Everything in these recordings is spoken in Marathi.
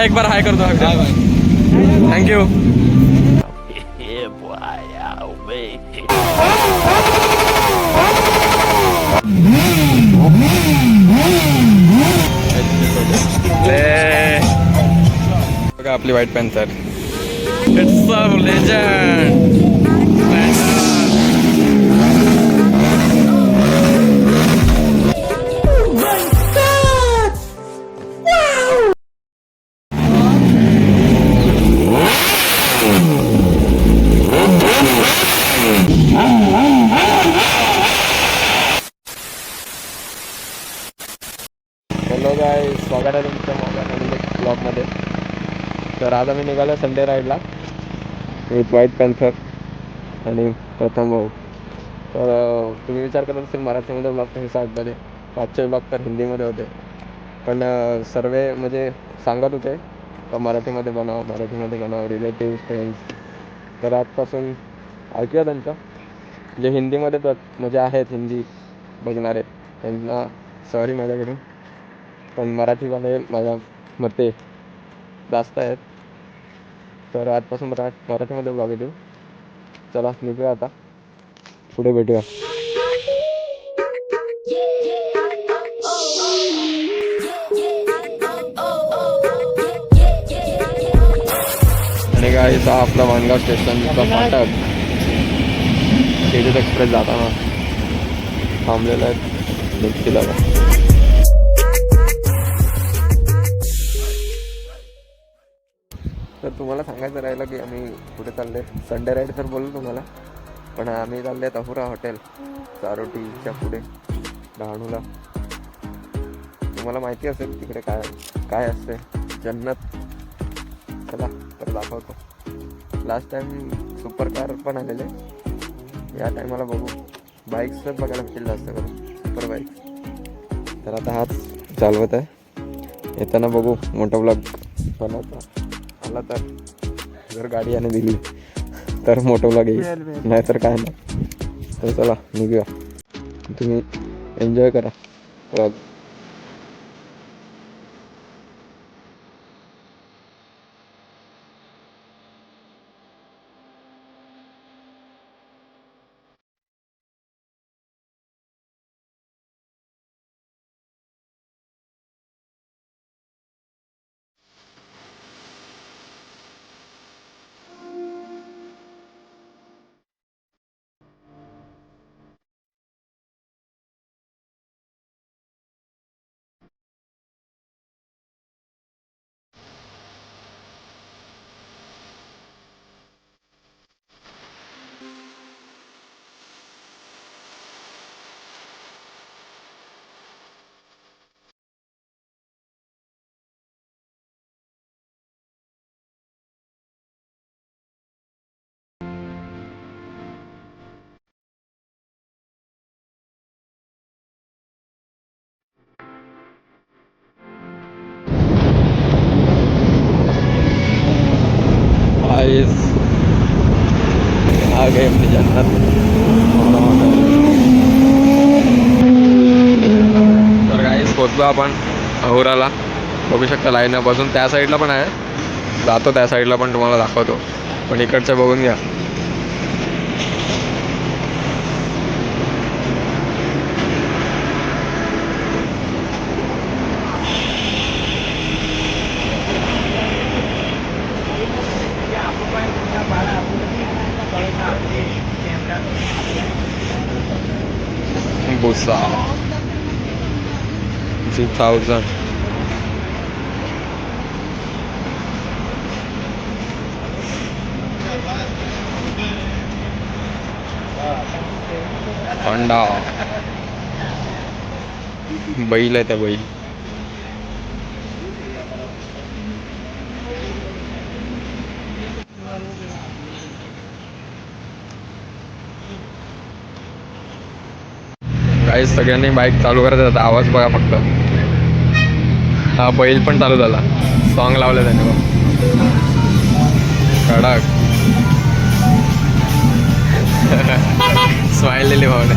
बाय एक बार हाय कर दो थँक्यू बघा आपली White Panther it's a legend आज आम्ही निघालो संडे राईडला विथ व्हाईट पॅन्थर आणि प्रथम भाऊ. तर तुम्ही विचार करत असेल मराठीमध्ये ब्लॉग हे साठवले पाचशे ब्लॉग तर हिंदीमध्ये होते. पण सर्व म्हणजे सांगत होते मराठीमध्ये बनव मराठीमध्ये बनव रिलेटिव्ह फ्रेंड्स तर आजपासून ऐकूया त्यांचं. जे हिंदीमध्ये तर म्हणजे आहेत हिंदी बघणारे त्यांना सॉरी माझ्याकडून. पण मराठीवाले माझ्या मते जास्त आहेत. तर आजपासून मरा मराठीमध्ये ब्लॉग देऊ चला निघूया आता. पुढे भेटूया. आणि काय हा आपला वाणगाव स्टेशनचा फाटक. तेजस एक्सप्रेस जाताना थांबलेला आहे. निघतील तुम्हाला सांगायचं राहिलं की आम्ही कुठे चालले संडे राईड तर बोललो तुम्हाला. पण आम्ही चालले अहुरा हॉटेल चारोटीच्या पुढे डहाणूला. तुम्हाला माहिती असेल तिकडे काय काय असते जन्नत. चला तर दाखवतो. लास्ट टाईम सुपर कार पण आलेले. या टायमाला बघू. बाईक्सच बघायला भेटेल जास्त करून. सुपर बाईक्स तर आता हाच चालवत आहे येताना बघू मोठा ब्लॉग बनवतो. आला तर जर गाडी याने दिली तर मोठं ब्लॉग येईल. नाहीतर काय नाही. तर चला निघूया. तुम्ही एन्जॉय करा. गाइस आ गए अपनी जन्नत तर गाईस पोचलो आपण अहोराला. बघू शकता लाईनापासून त्या साईडला पण आहे. जातो त्या साईडला पण तुम्हाला दाखवतो. पण इकडचं बघून घ्या. 15,000 Honda. Bỉ lên tại Bỉ काही सगळ्यांनी बाईक चालू करत आता आवाज बघा फक्त. हा बैल पण चालू झाला. सॉन्ग लावलं त्याने बघ. कडक. वाढलेले भावने.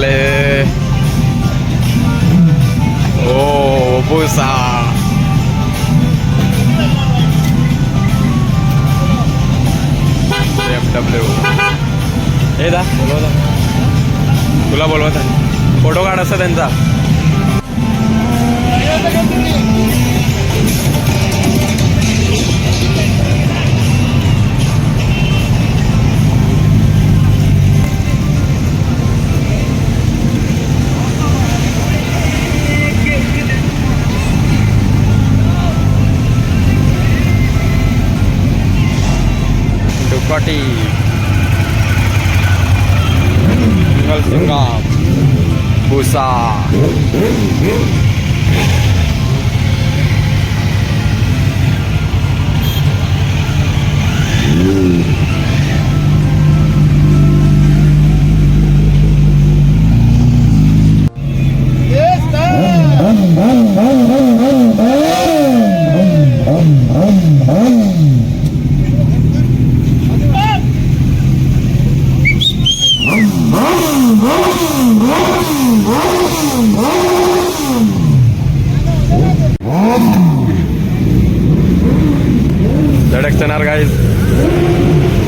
ले. ओ बुसा. डब्ल्यू हे दा. बोलवता तुला बोलवत आहे. फोटो काढ असं त्यांचा. दुपाटी भुसा धडकचणार channel guys.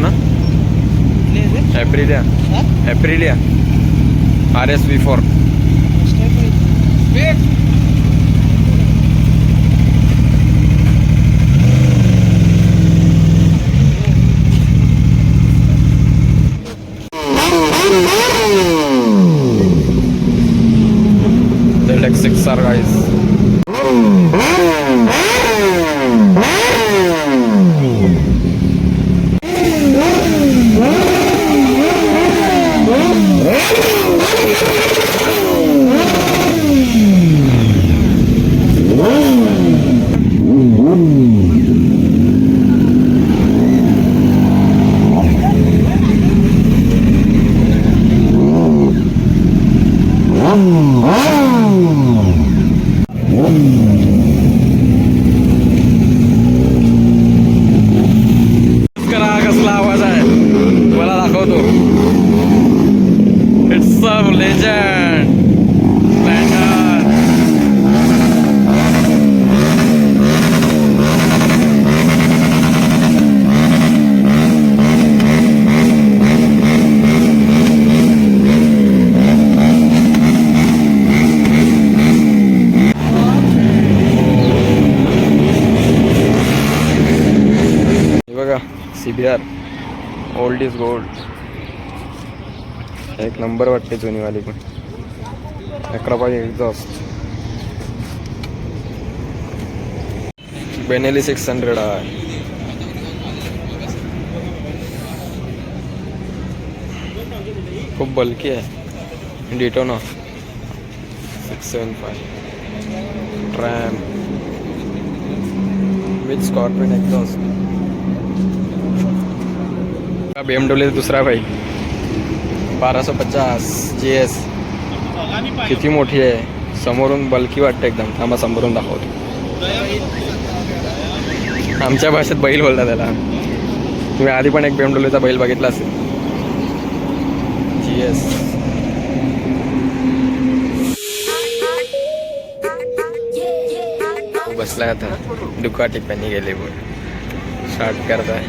ना? Aprilia. Aprilia. R S V four. C B R old is gold एक नंबर वाटते जुनीवाली पण. अकरा पाहिजे एक्झॉस्ट बेनेली सिक्स हंड्रेड आहे. खूप बल्की आहे. Daytona six seven five tram with scorpion exhaust B M डब्ल्यूचा दुसरा बाईक सौ पचास जी एस किती मोठी आहे. समोरून बलकी वाटते एकदम. थांबा समोरून दाखवतो. आमच्या भाषेत बैल बोलतात त्याला. तुम्ही आधी पण एक बी एम डब्ल्यूचा बैल बघितला असेल. जी एस बसला आता. दुकाटी पाणी गेले पण स्टार्ट करताय.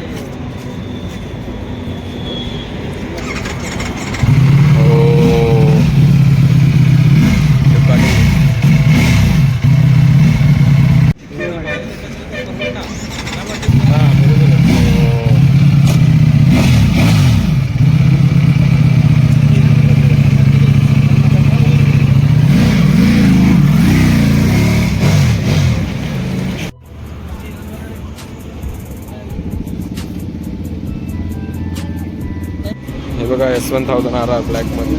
हे वन थाउजंड आर आर ब्लॅकमध्ये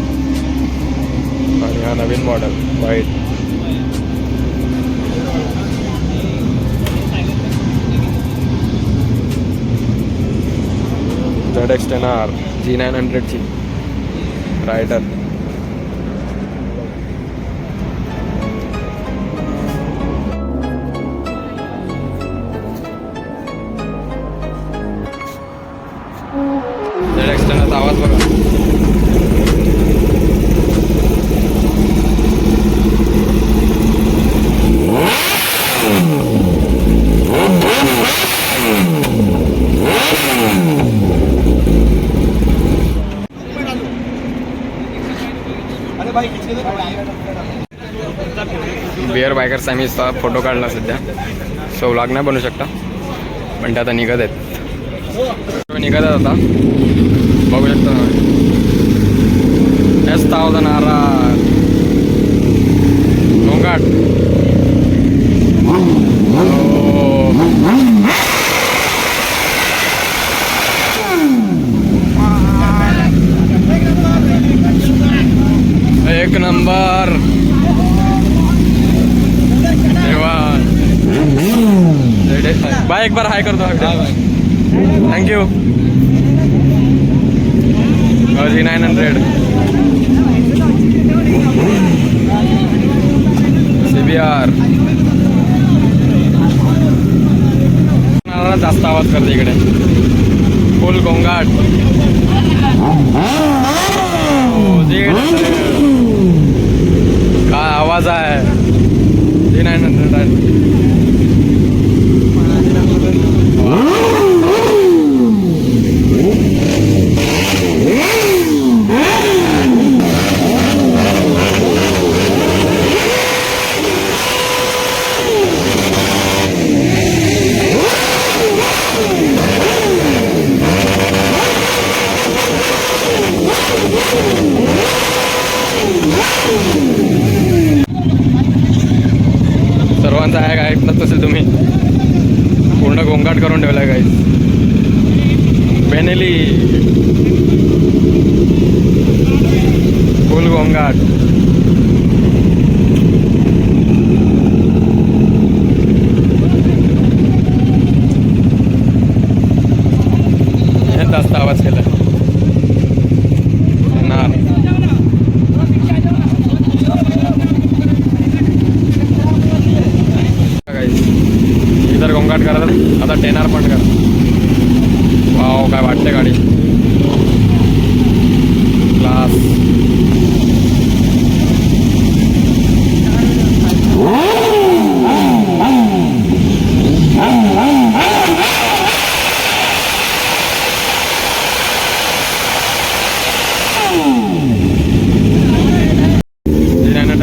आणि हा नवीन model white. Z X ten R G nine हंड्रेडची. Rider बिअर आम्ही फोटो काढला सध्या. सो व्लॉग नाही बनवू शकता. पण ते आता निघत आहेत. निघत आहेत आता. बघू शकता एस थाउजंड आर आर गोंगाट एक नंबर देवा बाय एक बार हाय करतो thank you G nine hundred C B R जास्त आवाज करते इकडे. फुल गोंगाट हो, काय आवाज आहे? जी नाईन हंड्रेड आहे सर्वांचा आहे काय ऐकत असेल तुम्ही. पूर्ण गोंगाट करून ठेवलाय काही बेनेली फुल गोंगाट हे जास्त आवाज केला ना इधर गोंगाट करत आता टेनार पण कर वाव काय वाटते गाडी क्लास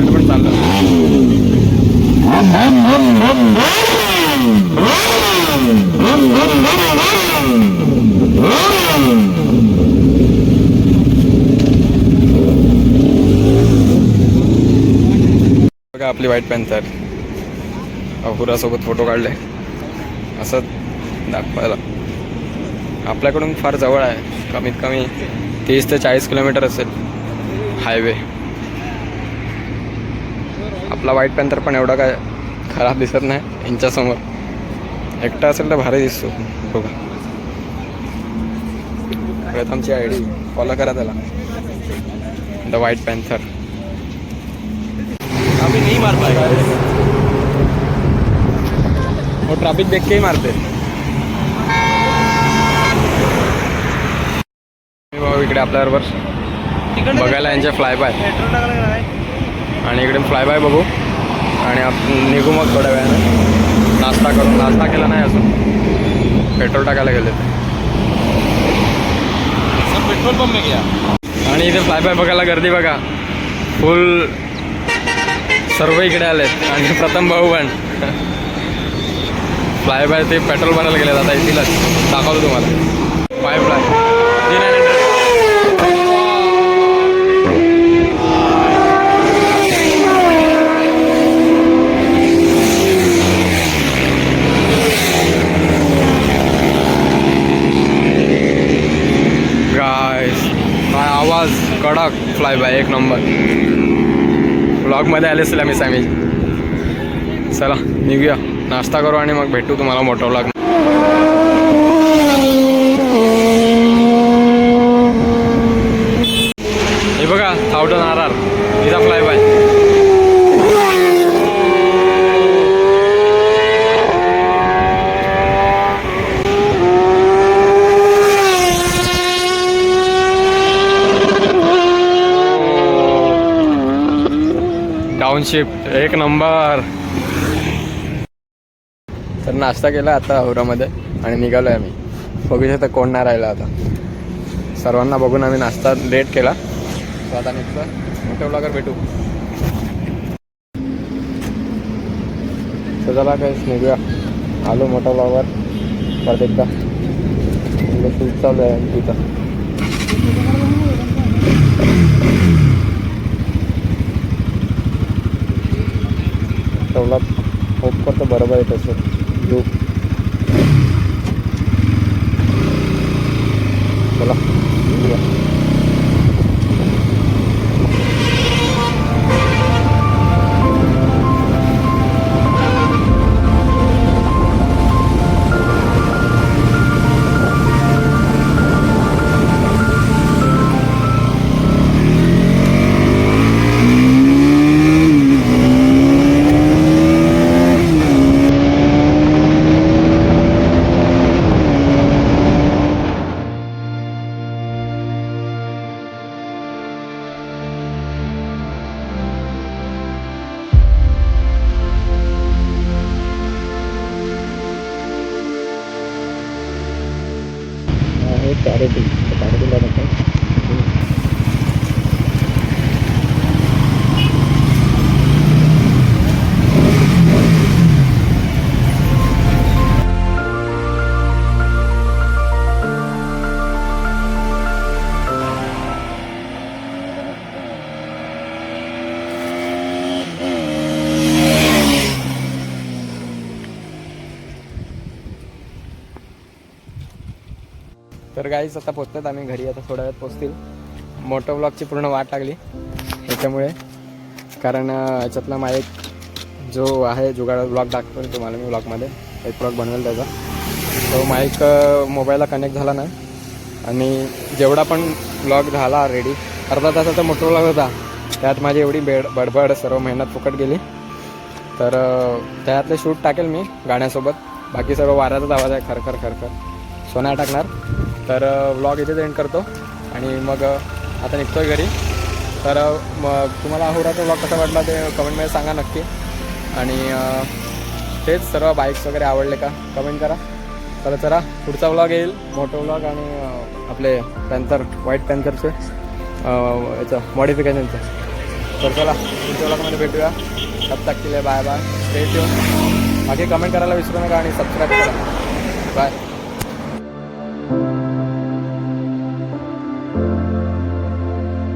पण चाललं बघा आपली व्हाईट पॅन्थर अहुरासोबत फोटो काढले असं दाखवायला. आपल्याकडून फार जवळ आहे. कमीत कमी तीस ते चाळीस किलोमीटर असेल हायवे आपला वाईट पॅन्थर पण एवढा काय खराब दिसत नाही यांच्यासमोर. एकटा असेल तर भारी दिसतो. बघा. प्रथमची आय डी फॉलो करा त्याला. द व्हाईट पॅन्थर आम्ही नाही मारतो वो ट्रॅफिक देख के ही मारते भाऊ इकडे आपल्याबरोबर बघायला यांचे फ्लाय बाय आणि इकडे फ्लाय बाय बघू. आणि निघू मग थोड्या वेळानं. नाश्ता करून नाश्ता केला नाही अजून. पेट्रोल टाकायला गेले ते सब पेट्रोल पंप में गया आणि इथे फ्लाय बाय बघायला गर्दी बघा. फुल सर्व इकडे आलेत. आणि प्रथम भाऊ पण. फ्लाय बाय ते पेट्रोल भरायला गेले आता येतीलच दाखवतो तुम्हाला. फाय फ्लाय. काय आवाज कडक फ्लाय बाय एक नंबर. ब्लॉगमध्ये आले असेल आम्ही सॅमी चला निघूया. नाश्ता करू आणि मग भेटू तुम्हाला मोठा ब्लॉग हे बघा थाउजंड आर आर इथं फ्लाय बाय टाउनशिप एक नंबर नाश्ता केला आता औरामध्ये आणि निघालो आहे आम्ही. बघू शकता कोण नाही राहिला आता. सर्वांना बघून आम्ही नाश्ता लेट केला. तर आता निघतो मोठ्या ब्लॉगर भेटू. चला काहीच निघूया. आलो मोठा ब्लॉगर परत एकदा. शूट चालू आहे तिथं तेवढा होप करतो बरोबर आहे तसं. येऊ चला तर गाईच आता पोचतात आम्ही घरी. आता थोड्या वेळात पोचतील. मोटो ब्लॉगची पूर्ण वाट लागली. त्याच्यामुळे कारण याच्यातला याच्यातला माईक जो आहे जुगाड ब्लॉग दाखतो तुम्हाला मी ब्लॉगमध्ये एक ब्लॉग बनवेल त्याचा. तो माईक मोबाईलला कनेक्ट झाला नाही. आणि जेवढा पण ब्लॉग झाला रेडी अर्धा तासाचा मोटो ब्लॉग होता. त्यात माझी एवढी बेड बडबड सर्व मेहनत फुकट गेली. तर त्यातले शूट टाकेल मी गाण्यासोबत. बाकी सर्व वाऱ्याचाच आवाज आहे खरखर खरखर. सोना टाकणार. तर व्लॉग इथेच एंड करतो. आणि मग आता आता निघतोय घरी. तर मग तुम्हाला अहोराचा व्लॉग कसा वाटला ते कमेंटमध्ये सांगा नक्की. आणि तेच सर्व बाईक्स वगैरे आवडले का? कमेंट करा. तर चला. पुढचा व्लॉग येईल. मोठं व्लॉग आणि आपले पॅन्थर व्हाईट पॅन्थरचे याचं मॉडिफिकेशनचं तर चला पुढच्या व्लॉगमध्ये भेटूया. सब तक के लिए बाय बाय स्टे ट्यून बाकी कमेंट करायला विसरू नका आणि सबस्क्राईब करा. बाय